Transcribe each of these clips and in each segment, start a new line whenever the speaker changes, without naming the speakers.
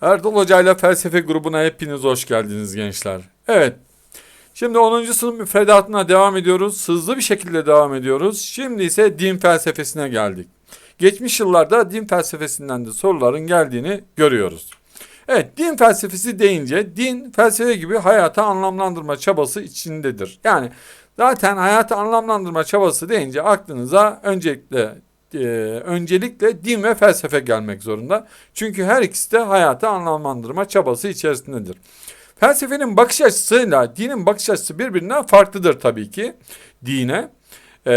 Erdal Hoca ile Felsefe grubuna hepiniz hoş geldiniz gençler. Evet. Şimdi 10. sınıf müfredatına devam ediyoruz. Hızlı bir şekilde devam ediyoruz. Şimdi ise din felsefesine geldik. Geçmiş yıllarda din felsefesinden de soruların geldiğini görüyoruz. Evet, din felsefesi deyince din felsefe gibi hayata anlamlandırma çabası içindedir. Yani zaten hayata anlamlandırma çabası deyince aklınıza öncelikle e, öncelikle din ve felsefe gelmek zorunda. Çünkü her ikisi de hayata anlamlandırma çabası içerisindedir. Felsefenin bakış açısıyla dinin bakış açısı birbirinden farklıdır tabii ki. Dine e,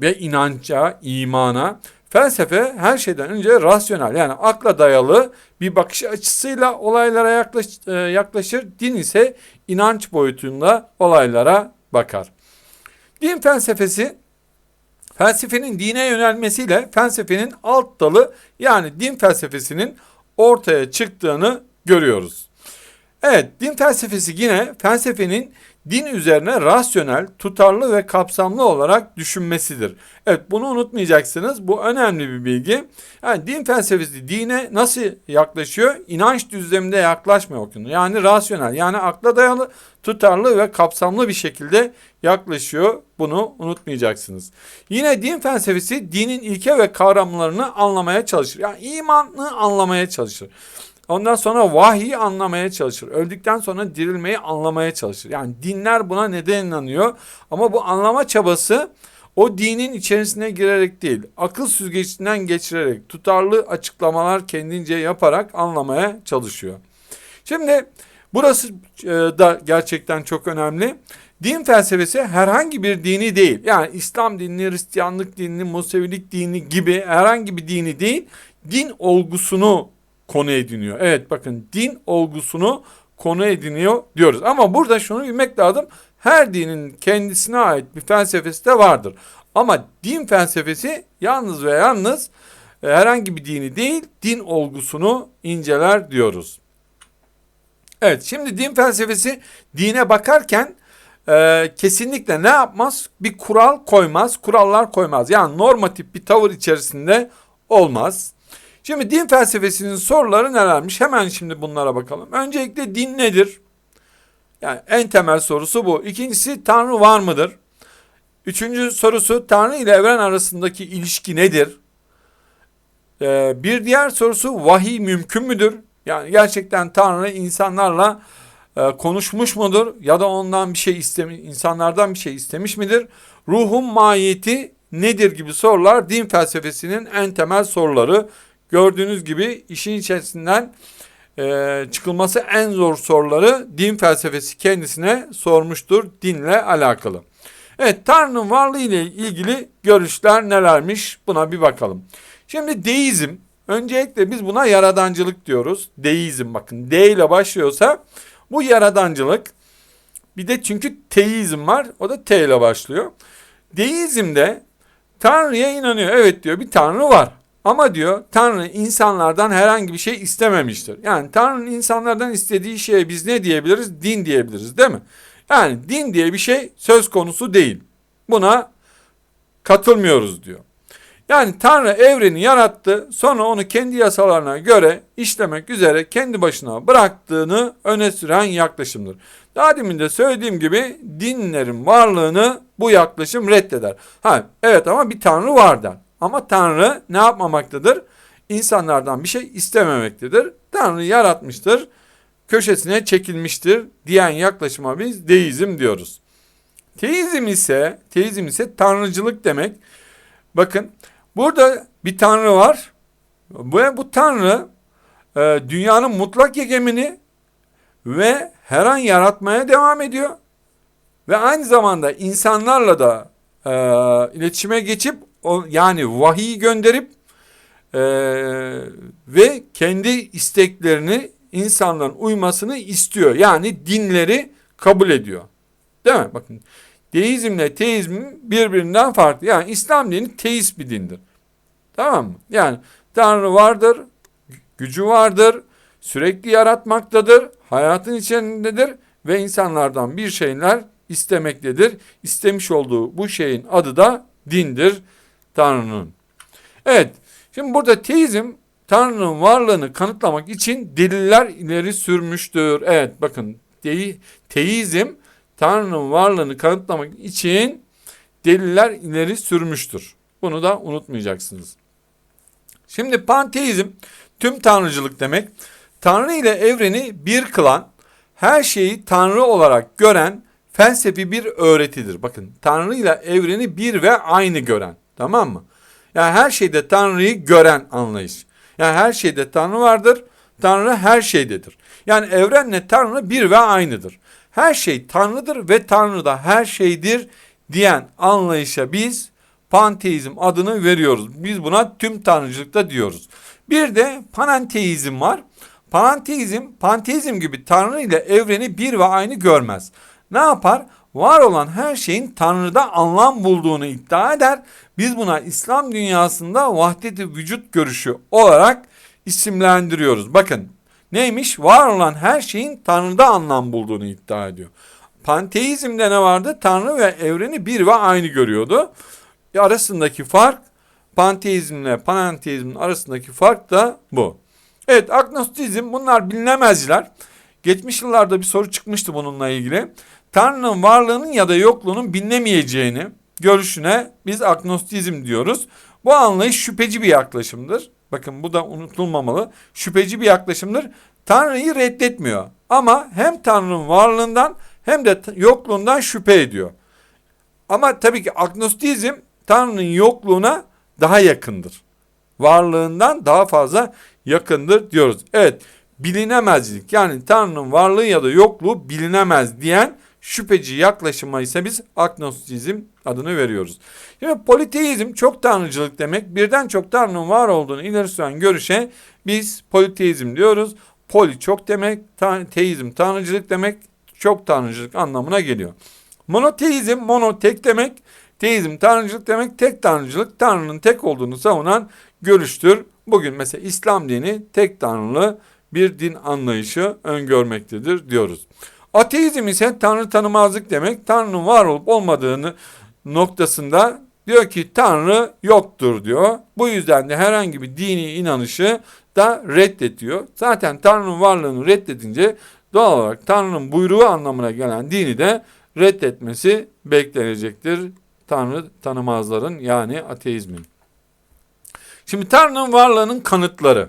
ve inanca, imana. Felsefe her şeyden önce rasyonel yani akla dayalı bir bakış açısıyla olaylara yaklaş, e, yaklaşır. Din ise inanç boyutunda olaylara bakar. Din felsefesi felsefenin dine yönelmesiyle felsefenin alt dalı yani din felsefesinin ortaya çıktığını görüyoruz. Evet, din felsefesi yine felsefenin din üzerine rasyonel, tutarlı ve kapsamlı olarak düşünmesidir. Evet, bunu unutmayacaksınız. Bu önemli bir bilgi. Yani din felsefesi dine nasıl yaklaşıyor? İnanç düzleminde yaklaşmıyor. Yani rasyonel, yani akla dayalı, tutarlı ve kapsamlı bir şekilde yaklaşıyor. Bunu unutmayacaksınız. Yine din felsefesi dinin ilke ve kavramlarını anlamaya çalışır. Yani imanı anlamaya çalışır. Ondan sonra vahyi anlamaya çalışır. Öldükten sonra dirilmeyi anlamaya çalışır. Yani dinler buna neden inanıyor? Ama bu anlama çabası o dinin içerisine girerek değil, akıl süzgecinden geçirerek, tutarlı açıklamalar kendince yaparak anlamaya çalışıyor. Şimdi burası e, da gerçekten çok önemli. Din felsefesi herhangi bir dini değil. Yani İslam dinini, Hristiyanlık dinini, Musevilik dini gibi herhangi bir dini değil. Din olgusunu konu ediniyor. Evet bakın din olgusunu konu ediniyor diyoruz. Ama burada şunu bilmek lazım. Her dinin kendisine ait bir felsefesi de vardır. Ama din felsefesi yalnız ve yalnız e, herhangi bir dini değil, din olgusunu inceler diyoruz. Evet, şimdi din felsefesi dine bakarken e, kesinlikle ne yapmaz? Bir kural koymaz, kurallar koymaz. Yani normatif bir tavır içerisinde olmaz. Şimdi din felsefesinin soruları nelermiş? Hemen şimdi bunlara bakalım. Öncelikle din nedir? Yani en temel sorusu bu. İkincisi Tanrı var mıdır? Üçüncü sorusu Tanrı ile evren arasındaki ilişki nedir? Ee, bir diğer sorusu vahiy mümkün müdür? Yani gerçekten Tanrı insanlarla e, konuşmuş mudur? Ya da ondan bir şey istemiş, insanlardan bir şey istemiş midir? Ruhun mahiyeti nedir gibi sorular din felsefesinin en temel soruları. Gördüğünüz gibi işin içerisinden e, çıkılması en zor soruları din felsefesi kendisine sormuştur dinle alakalı. Evet Tanrı'nın varlığı ile ilgili görüşler nelermiş buna bir bakalım. Şimdi deizm öncelikle biz buna yaradancılık diyoruz. Deizm bakın D ile başlıyorsa bu yaradancılık bir de çünkü teizm var o da T ile başlıyor. Deizmde Tanrı'ya inanıyor. Evet diyor bir Tanrı var. Ama diyor Tanrı insanlardan herhangi bir şey istememiştir. Yani Tanrı'nın insanlardan istediği şeye biz ne diyebiliriz? Din diyebiliriz değil mi? Yani din diye bir şey söz konusu değil. Buna katılmıyoruz diyor. Yani Tanrı evreni yarattı sonra onu kendi yasalarına göre işlemek üzere kendi başına bıraktığını öne süren yaklaşımdır. Daha demin de söylediğim gibi dinlerin varlığını bu yaklaşım reddeder. Ha evet ama bir Tanrı var der. Ama Tanrı ne yapmamaktadır? İnsanlardan bir şey istememektedir. Tanrı yaratmıştır, köşesine çekilmiştir diyen yaklaşıma biz deizm diyoruz. Teizm ise, teizm ise tanrıcılık demek. Bakın burada bir tanrı var. Bu, bu tanrı e, dünyanın mutlak egemini ve her an yaratmaya devam ediyor. Ve aynı zamanda insanlarla da e, iletişime geçip o, yani vahiy gönderip e, ve kendi isteklerini insanların uymasını istiyor. Yani dinleri kabul ediyor. Değil mi? Bakın deizmle teizm birbirinden farklı. Yani İslam dini teist bir dindir. Tamam mı? Yani Tanrı vardır, gücü vardır, sürekli yaratmaktadır, hayatın içerisindedir ve insanlardan bir şeyler istemektedir. İstemiş olduğu bu şeyin adı da dindir Tanrı'nın. Evet, şimdi burada teizm Tanrı'nın varlığını kanıtlamak için deliller ileri sürmüştür. Evet bakın de, teizm Tanrı'nın varlığını kanıtlamak için deliller ileri sürmüştür. Bunu da unutmayacaksınız. Şimdi panteizm tüm tanrıcılık demek. Tanrı ile evreni bir kılan, her şeyi Tanrı olarak gören felsefi bir öğretidir. Bakın Tanrı ile evreni bir ve aynı gören. Tamam mı? Yani her şeyde Tanrı'yı gören anlayış. Yani her şeyde Tanrı vardır. Tanrı her şeydedir. Yani evrenle Tanrı bir ve aynıdır. Her şey Tanrı'dır ve Tanrı da her şeydir diyen anlayışa biz panteizm adını veriyoruz. Biz buna tüm tanrıcılıkta diyoruz. Bir de panenteizm var. Panenteizm, panteizm gibi Tanrı ile evreni bir ve aynı görmez. Ne yapar? Var olan her şeyin Tanrı'da anlam bulduğunu iddia eder. Biz buna İslam dünyasında vahdeti vücut görüşü olarak isimlendiriyoruz. Bakın neymiş? Var olan her şeyin Tanrı'da anlam bulduğunu iddia ediyor. Panteizmde ne vardı? Tanrı ve evreni bir ve aynı görüyordu. E, arasındaki fark panteizmle panenteizmin arasındaki fark da bu. Evet agnostizm bunlar bilinemezler. Geçmiş yıllarda bir soru çıkmıştı bununla ilgili. Tanrı'nın varlığının ya da yokluğunun bilinemeyeceğini görüşüne biz agnostizm diyoruz. Bu anlayış şüpheci bir yaklaşımdır. Bakın bu da unutulmamalı. Şüpheci bir yaklaşımdır. Tanrı'yı reddetmiyor. Ama hem Tanrı'nın varlığından hem de yokluğundan şüphe ediyor. Ama tabii ki agnostizm Tanrı'nın yokluğuna daha yakındır. Varlığından daha fazla yakındır diyoruz. Evet bilinemezlik yani Tanrı'nın varlığı ya da yokluğu bilinemez diyen şüpheci yaklaşıma ise biz agnostizm adını veriyoruz. Şimdi politeizm çok tanrıcılık demek. Birden çok tanrının var olduğunu ileri süren görüşe biz politeizm diyoruz. Poli çok demek, teizm tanrıcılık demek, çok tanrıcılık anlamına geliyor. Monoteizm mono tek demek, teizm tanrıcılık demek, tek tanrıcılık tanrının tek olduğunu savunan görüştür. Bugün mesela İslam dini tek tanrılı bir din anlayışı öngörmektedir diyoruz. Ateizm ise tanrı tanımazlık demek. Tanrı'nın var olup olmadığını noktasında diyor ki Tanrı yoktur diyor. Bu yüzden de herhangi bir dini inanışı da reddediyor. Zaten Tanrı'nın varlığını reddedince doğal olarak Tanrı'nın buyruğu anlamına gelen dini de reddetmesi beklenecektir. Tanrı tanımazların yani ateizmin. Şimdi Tanrı'nın varlığının kanıtları.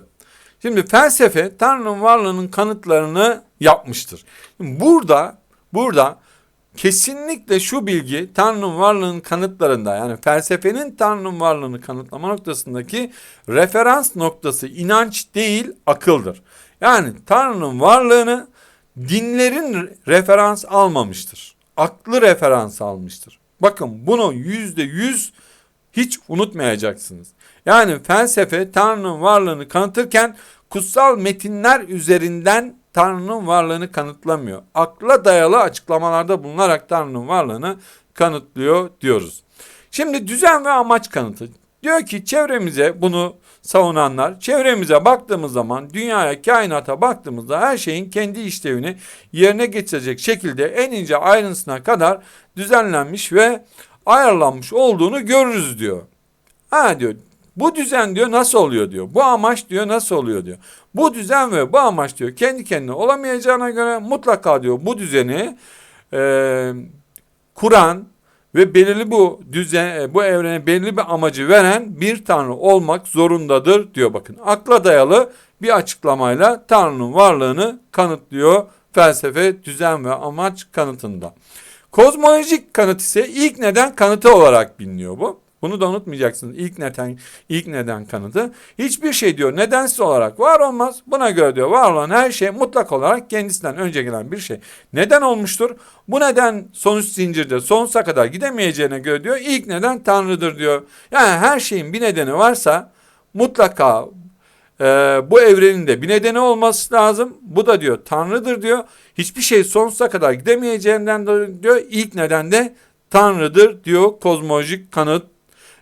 Şimdi felsefe Tanrı'nın varlığının kanıtlarını yapmıştır. Burada burada kesinlikle şu bilgi Tanrı'nın varlığının kanıtlarında yani felsefenin Tanrı'nın varlığını kanıtlama noktasındaki referans noktası inanç değil akıldır. Yani Tanrı'nın varlığını dinlerin referans almamıştır. Aklı referans almıştır. Bakın bunu yüzde yüz hiç unutmayacaksınız. Yani felsefe Tanrı'nın varlığını kanıtırken kutsal metinler üzerinden Tanrı'nın varlığını kanıtlamıyor. Akla dayalı açıklamalarda bulunarak Tanrı'nın varlığını kanıtlıyor diyoruz. Şimdi düzen ve amaç kanıtı. Diyor ki çevremize bunu savunanlar çevremize baktığımız zaman dünyaya kainata baktığımızda her şeyin kendi işlevini yerine getirecek şekilde en ince ayrıntısına kadar düzenlenmiş ve ayarlanmış olduğunu görürüz diyor. Ha diyor bu düzen diyor nasıl oluyor diyor. Bu amaç diyor nasıl oluyor diyor. Bu düzen ve bu amaç diyor kendi kendine olamayacağına göre mutlaka diyor bu düzeni e, kuran ve belirli bu düzen e, bu evrene belirli bir amacı veren bir tanrı olmak zorundadır diyor bakın. Akla dayalı bir açıklamayla tanrının varlığını kanıtlıyor felsefe düzen ve amaç kanıtında. Kozmolojik kanıt ise ilk neden kanıtı olarak biliniyor bu. Bunu da unutmayacaksınız. İlk neden, ilk neden kanıtı. Hiçbir şey diyor nedensiz olarak var olmaz. Buna göre diyor var olan her şey mutlak olarak kendisinden önce gelen bir şey. Neden olmuştur? Bu neden sonuç zincirde sonsuza kadar gidemeyeceğine göre diyor ilk neden Tanrı'dır diyor. Yani her şeyin bir nedeni varsa mutlaka e, bu evrenin de bir nedeni olması lazım. Bu da diyor Tanrı'dır diyor. Hiçbir şey sonsuza kadar gidemeyeceğinden diyor ilk neden de Tanrı'dır diyor kozmolojik kanıt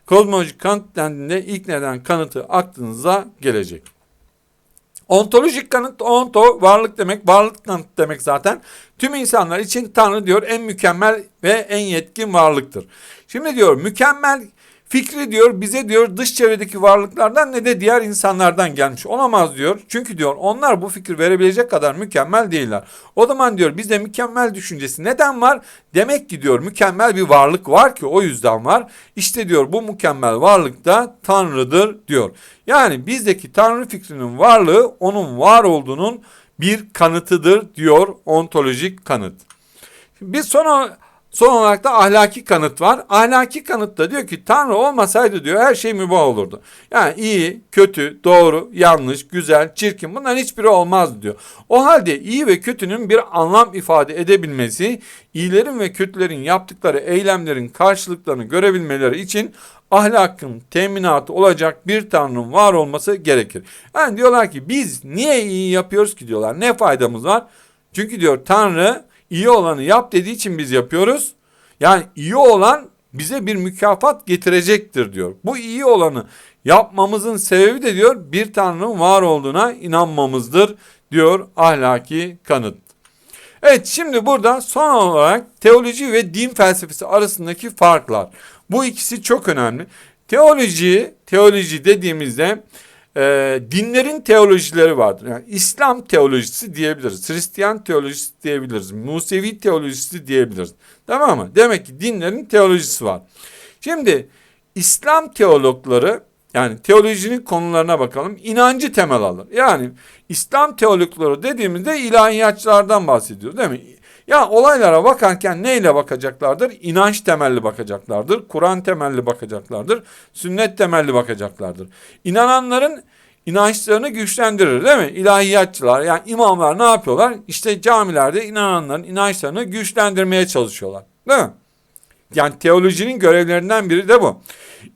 Kozmolojik kanıt dendiğinde ilk neden kanıtı aklınıza gelecek. Ontolojik kanıt, onto varlık demek, varlık kanıt demek zaten. Tüm insanlar için Tanrı diyor en mükemmel ve en yetkin varlıktır. Şimdi diyor mükemmel Fikri diyor bize diyor dış çevredeki varlıklardan ne de diğer insanlardan gelmiş olamaz diyor. Çünkü diyor onlar bu fikir verebilecek kadar mükemmel değiller. O zaman diyor bizde mükemmel düşüncesi neden var? Demek ki diyor mükemmel bir varlık var ki o yüzden var. İşte diyor bu mükemmel varlık da Tanrı'dır diyor. Yani bizdeki Tanrı fikrinin varlığı onun var olduğunun bir kanıtıdır diyor ontolojik kanıt. Bir son Son olarak da ahlaki kanıt var. Ahlaki kanıt da diyor ki Tanrı olmasaydı diyor her şey mübah olurdu. Yani iyi, kötü, doğru, yanlış, güzel, çirkin bunların hiçbiri olmaz diyor. O halde iyi ve kötünün bir anlam ifade edebilmesi, iyilerin ve kötülerin yaptıkları eylemlerin karşılıklarını görebilmeleri için ahlakın teminatı olacak bir Tanrı'nın var olması gerekir. Yani diyorlar ki biz niye iyi yapıyoruz ki diyorlar. Ne faydamız var? Çünkü diyor Tanrı iyi olanı yap dediği için biz yapıyoruz. Yani iyi olan bize bir mükafat getirecektir diyor. Bu iyi olanı yapmamızın sebebi de diyor bir Tanrı'nın var olduğuna inanmamızdır diyor ahlaki kanıt. Evet şimdi burada son olarak teoloji ve din felsefesi arasındaki farklar. Bu ikisi çok önemli. Teoloji, teoloji dediğimizde e, dinlerin teolojileri vardır. Yani İslam teolojisi diyebiliriz. Hristiyan teolojisi diyebiliriz. Musevi teolojisi diyebiliriz. Tamam mı? Demek ki dinlerin teolojisi var. Şimdi İslam teologları yani teolojinin konularına bakalım. İnancı temel alır. Yani İslam teologları dediğimizde ilahiyatçılardan bahsediyoruz değil mi? Ya olaylara bakarken neyle bakacaklardır? İnanç temelli bakacaklardır. Kur'an temelli bakacaklardır. Sünnet temelli bakacaklardır. İnananların inançlarını güçlendirir değil mi? İlahiyatçılar yani imamlar ne yapıyorlar? İşte camilerde inananların inançlarını güçlendirmeye çalışıyorlar. Değil mi? Yani teolojinin görevlerinden biri de bu.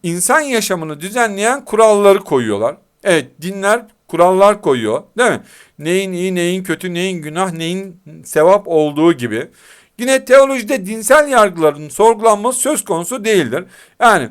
İnsan yaşamını düzenleyen kuralları koyuyorlar. Evet dinler kurallar koyuyor değil mi? Neyin iyi, neyin kötü, neyin günah, neyin sevap olduğu gibi. Yine teolojide dinsel yargıların sorgulanması söz konusu değildir. Yani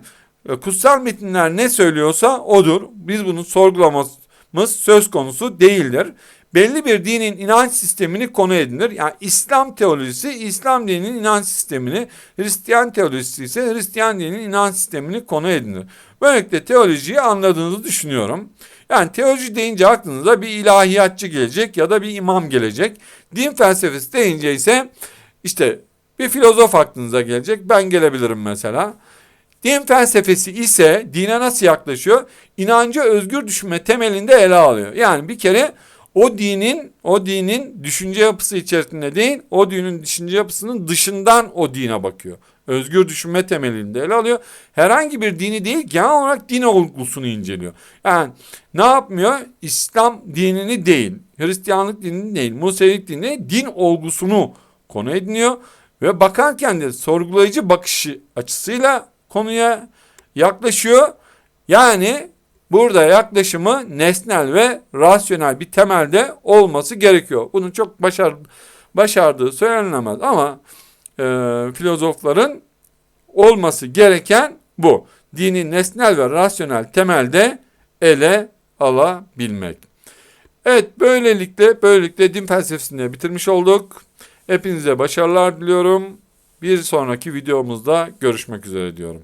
e, kutsal metinler ne söylüyorsa odur. Biz bunu sorgulamamız söz konusu değildir. Belli bir dinin inanç sistemini konu edinir. Yani İslam teolojisi İslam dininin inanç sistemini, Hristiyan teolojisi ise Hristiyan dininin inanç sistemini konu edinir. Böylelikle teolojiyi anladığınızı düşünüyorum. Yani teoloji deyince aklınıza bir ilahiyatçı gelecek ya da bir imam gelecek. Din felsefesi deyince ise işte bir filozof aklınıza gelecek. Ben gelebilirim mesela. Din felsefesi ise dine nasıl yaklaşıyor? İnancı özgür düşünme temelinde ele alıyor. Yani bir kere o dinin o dinin düşünce yapısı içerisinde değil, o dinin düşünce yapısının dışından o dine bakıyor. Özgür düşünme temelinde ele alıyor. Herhangi bir dini değil, genel olarak din olgusunu inceliyor. Yani ne yapmıyor? İslam dinini değil, Hristiyanlık dinini değil, Musevilik dinini din olgusunu konu ediniyor ve bakarken de sorgulayıcı bakışı açısıyla konuya yaklaşıyor. Yani burada yaklaşımı nesnel ve rasyonel bir temelde olması gerekiyor. Bunun çok başar, başardığı söylenemez ama e, filozofların olması gereken bu. Dini nesnel ve rasyonel temelde ele alabilmek. Evet böylelikle böylelikle din felsefesini bitirmiş olduk. Hepinize başarılar diliyorum. Bir sonraki videomuzda görüşmek üzere diyorum.